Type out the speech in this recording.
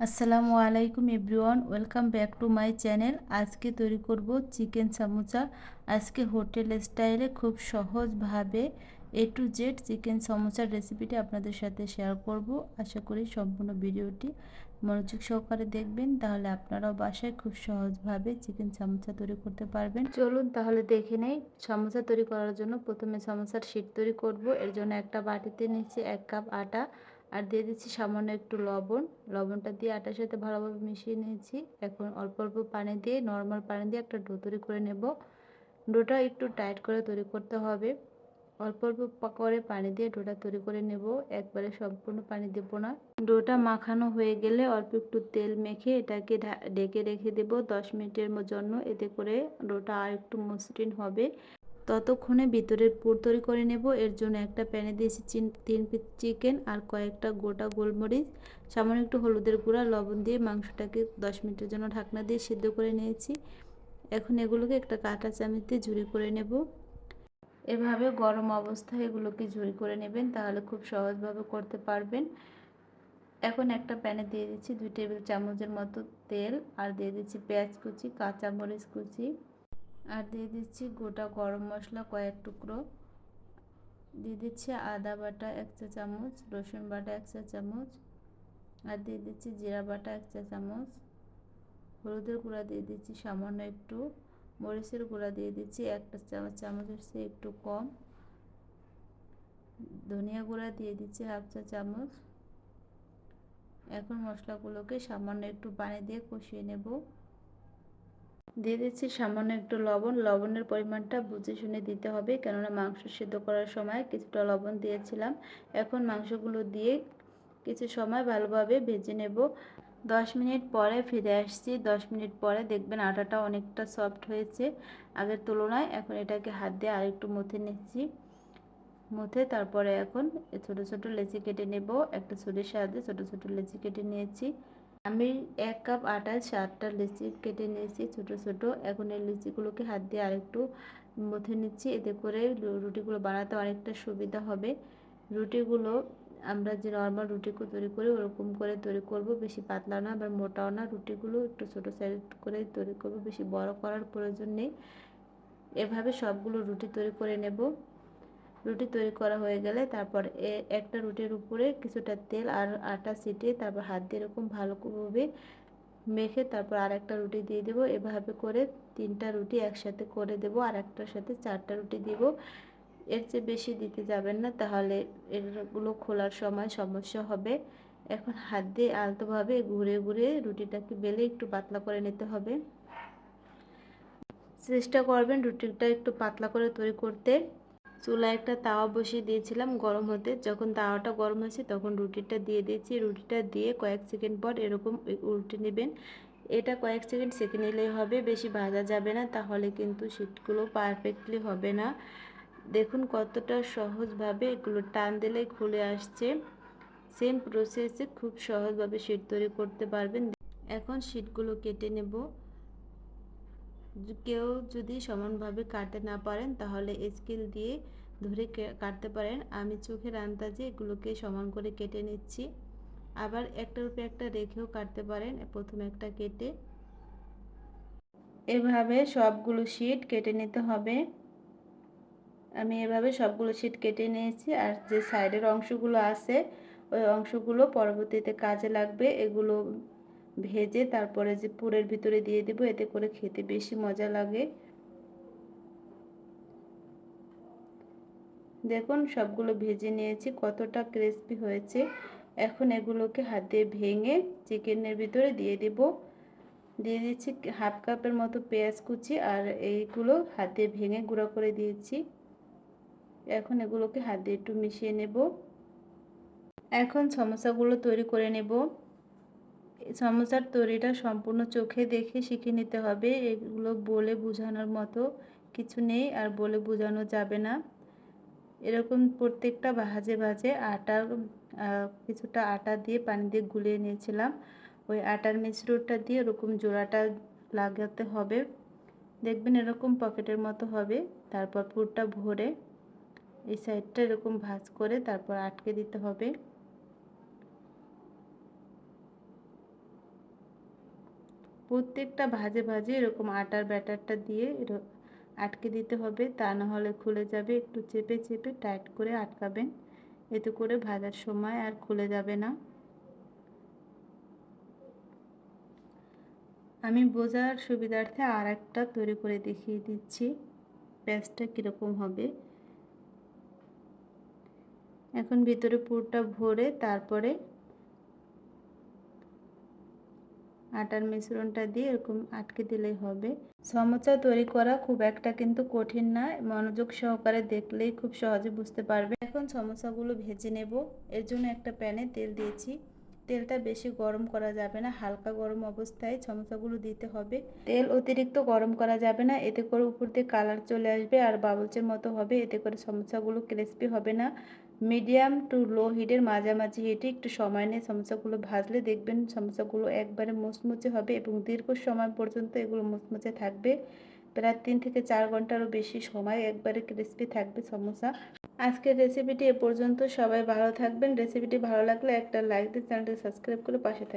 আসসালামু আলাইকুম everyone, welcome back to my channel. আজকে তৈরি করব চিকেন সামোসা আজকে হোটেল স্টাইলে খুব সহজভাবে এ টু জেড চিকেন সমোসার রেসিপিটি আপনাদের সাথে শেয়ার করব। আশা করি সম্পূর্ণ ভিডিওটি মনোযোগ সহকারে দেখবেন। তাহলে আপনারাও বাসায় খুব সহজভাবে চিকেন সামোসা তৈরি করতে পারবেন। চলুন তাহলে দেখে নেই সমোসা তৈরি করার জন্য প্রথমে সমোসার শীট তৈরি করব। এর জন্য একটা বাটিতে নিচ্ছি এক কাপ আটা। আর দিয়ে দিচ্ছি সামান্য একটু লবণ। লবণটা দিয়ে আটার সাথে ভালোভাবে মিশিয়ে নিয়েছি। এখন অল্প অল্প পানি দিয়ে নর্মাল পানি দিয়ে একটা ডো তৈরি করে নেব। ডোটা একটু টাইট করে তৈরি করতে হবে। অল্প অল্প করে পানি দিয়ে ডোটা তৈরি করে নেব। একবারে সম্পূর্ণ পানি দেব না। ডোটা মাখানো হয়ে গেলে অল্প একটু তেল মেখে এটাকে ঢেকে রেখে দেব দশ মিনিটের জন্য। এতে করে ডোটা আর একটু মসৃণ হবে। ততক্ষণে ভিতরের পুর তৈরি করে নেব। এর জন্য একটা প্যানে দিয়েছি তিন পিস চিকেন আর কয়েকটা গোটা গোলমরিচ, সামান্য একটু হলুদের গুঁড়া, লবণ দিয়ে মাংসটাকে দশ মিনিটের জন্য ঢাকনা দিয়ে সিদ্ধ করে নিয়েছি। এখন এগুলোকে একটা কাঁটা চামচ দিয়ে ঝুরি করে নেব। এভাবে গরম অবস্থায় এগুলোকে ঝুরি করে নেবেন, তাহলে খুব সহজভাবে করতে পারবেন। এখন একটা প্যানে দিয়ে দিচ্ছি দুই টেবিল চামচের মতো তেল আর দিয়ে দিচ্ছি পেঁয়াজ কুচি, কাঁচামরিচ কুচি। আর দিয়ে দিচ্ছি গোটা গরম মশলা কয়েক টুকরো। দিয়ে দিচ্ছি আদা বাটা এক চা চামচ, রসুন বাটা এক চা চামচ, আর দিয়ে দিচ্ছি জিরা বাটা এক চা চামচ। হলুদের গুঁড়া দিয়ে দিচ্ছি সামান্য একটু। মরিচের গুঁড়া দিয়ে দিচ্ছি একটা চামচ চামচের চেয়ে একটু কম। ধনিয়া গুঁড়া দিয়ে দিচ্ছি হাফ চা চামচ। এখন মশলাগুলোকে সামান্য একটু পানি দিয়ে কষিয়ে নেব। দিয়ে দিচ্ছি সামান্য একটু লবণ। লবণের পরিমাণটা বুঝে শুনে দিতে হবে, কেননা মাংস সিদ্ধ করার সময় কিছুটা লবণ দিয়েছিলাম। এখন মাংসগুলো দিয়ে কিছু সময় ভালোভাবে ভেজে নেব। দশ মিনিট পরে ফিরে আসছি। দশ মিনিট পরে দেখবেন আটাটা অনেকটা সফট হয়েছে। আগের তুলনায় এখন এটাকে হাত দিয়ে আরেকটু মথে নিচ্ছি। মথে তারপরে এখন ছোট ছোট লেচি কেটে নেব। একটা ছুরির সাহায্যে ছোট ছোট লেচি কেটে নিয়েছি। আমি এক কাপ আটায় সাতটা লিচি কেটে নিয়েছি ছোট ছোট। এখন এই লিচিগুলোকে হাত দিয়ে আরেকটু মথে নিচ্ছি। এতে করে রুটিগুলো বানাতে অনেকটা সুবিধা হবে। রুটিগুলো আমরা যে নর্মাল রুটি তৈরি করি, ওরকম করে তৈরি করব। বেশি পাতলা না বা মোটাও না। রুটিগুলো একটু ছোটো সাইজ করে তৈরি করব। বেশি বড় করার প্রয়োজন নেই। এভাবে সবগুলো রুটি তৈরি করে নেব। রুটি তৈরি করা হয়ে গেলে তারপর একটা রুটির উপরে কিছুটা তেল আর আটা ছিটিয়ে তারপর হাত দিয়ে এরকম ভালোভাবে মেখে তারপর আর একটা রুটি দিয়ে দেবো। এভাবে করে তিনটা রুটি একসাথে করে দেব আর একটার সাথে চারটা রুটি দিব। এর চেয়ে বেশি দিতে যাবেন না, তাহলে এগুলো খোলার সময় সমস্যা হবে। এখন হাত দিয়ে আলতোভাবে ঘুরে ঘুরে রুটিটাকে বেলে একটু পাতলা করে নিতে হবে। চেষ্টা করবেন রুটিটা একটু পাতলা করে তৈরি করতে। চুলায় একটা তাওয়া বসিয়ে দিয়েছিলাম গরম হতে। যখন তাওয়াটা গরম হয়েছে তখন রুটিটা দিয়ে দিয়েছি। রুটিটা দিয়ে কয়েক সেকেন্ড পর এরকম উল্টে নেবেন। এটা কয়েক সেকেন্ড সেকে নিলেই হবে, বেশি ভাজা যাবে না, তাহলে কিন্তু শীতগুলো পারফেক্টলি হবে না। দেখুন কতটা সহজভাবে এগুলো টান দিলে খুলে আসছে। সেম প্রসেসে খুব সহজভাবে শীত তৈরি করতে পারবেন। এখন শীটগুলো কেটে নেব। কেউ যদি সমানভাবে কাটতে না পারেন, তাহলে স্কেল দিয়ে ধরে কাটতে পারেন। আমি চোখের আন্দাজে এগুলোকে সমান করে কেটে নিচ্ছি। আবার একটার উপরে একটা রেখেও কাটতে পারেন। প্রথমে একটা কেটে এভাবে সবগুলো শিট কেটে নিতে হবে। আমি এভাবে সবগুলো শিট কেটে নিয়েছি। আর যে সাইডের অংশগুলো আছে, ওই অংশগুলো পরবর্তীতে কাজে লাগবে। এগুলো ভেজে তারপরে যে পুরের ভিতরে দিয়ে দেব, এতে করে খেতে বেশি মজা লাগে। দেখুন, সবগুলো ভেজে নিয়েছি, কতটা ক্রিসপি হয়েছে। এখন এগুলোকে হাত দিয়ে ভেঙে চিকেনের ভিতরে দিয়ে দেব। দিয়ে দিচ্ছি হাফ কাপের মতো পেঁয়াজ কুচি, আর এইগুলো হাত দিয়ে ভেঙে গুঁড়ো করে দিয়েছি। এখন এগুলোকে হাত দিয়ে একটু মিশিয়ে নেব। এখন সমস্যাগুলো তৈরি করে নেব। সমোসার তৈরিটা সম্পূর্ণ চোখে দেখে শিখে নিতে হবে। এগুলো বলে বোঝানোর মতো কিছু নেই আর বলে বোঝানো যাবে না। এরকম প্রত্যেকটা ভাজে ভাজে আটা কিছুটা আটা দিয়ে পানি দিয়ে গুলিয়ে নিয়েছিলাম। ওই আটার মিশ্রটা দিয়ে এরকম জোড়াটা লাগাতে হবে। দেখবেন এরকম পকেটের মতো হবে। তারপর পুরটা ভরে এই সাইডটা এরকম ভাজ করে তারপর আটকে দিতে হবে। প্রত্যেকটা ভাজে ভাজে এরকম আটার ব্যাটারটা দিয়ে আটকে দিতে হবে। তা না হলে খুলে যাবে। একটু চেপে চেপে টাইট করে আটকাবেন। এতে করে ভাজার সময় আর খুলে যাবে না। আমি বোঝার সুবিধার্থে আর একটা তৈরি করে দেখিয়ে দিচ্ছি। প্যাঁচটা কীরকম হবে? এখন ভিতরে পুরটা ভরে তারপরে আটার মিশ্রণটা দিয়ে এরকম আটকে দিলেই হবে। সমোসা তৈরি করা খুব একটা কিন্তু কঠিন না, মনোযোগ সহকারে দেখলেই খুব সহজে বুঝতে পারবে। এখন সমোসাগুলো ভেজে নেব। এর জন্য একটা প্যানে তেল দিয়েছি। তেলটা বেশি গরম করা যাবে না, হালকা গরম অবস্থায় সমোসাগুলো দিতে হবে। তেল অতিরিক্ত গরম করা যাবে না, এতে করে উপর দিয়ে কালার চলে আসবে আর বাবলসের মতো হবে, এতে করে সমোসাগুলো ক্রিস্পি হবে না। মিডিয়াম টু লো হিটের মাঝামাঝি হিটে একটু সময় নিয়ে সমস্যাগুলো ভাজলে দেখবেন সমস্যাগুলো একবারে মুচমুচে হবে এবং দীর্ঘ সময় পর্যন্ত এগুলো মুচমুচে থাকবে। প্রায় তিন থেকে চার ঘন্টারও বেশি সময় একবারে ক্রিস্পি থাকবে সমস্যা। আজকের রেসিপিটি এ পর্যন্ত সবাই ভালো থাকবেন। রেসিপিটি ভালো লাগলে একটা লাইক দিয়ে চ্যানেলটি সাবস্ক্রাইব করে পাশে থাকবেন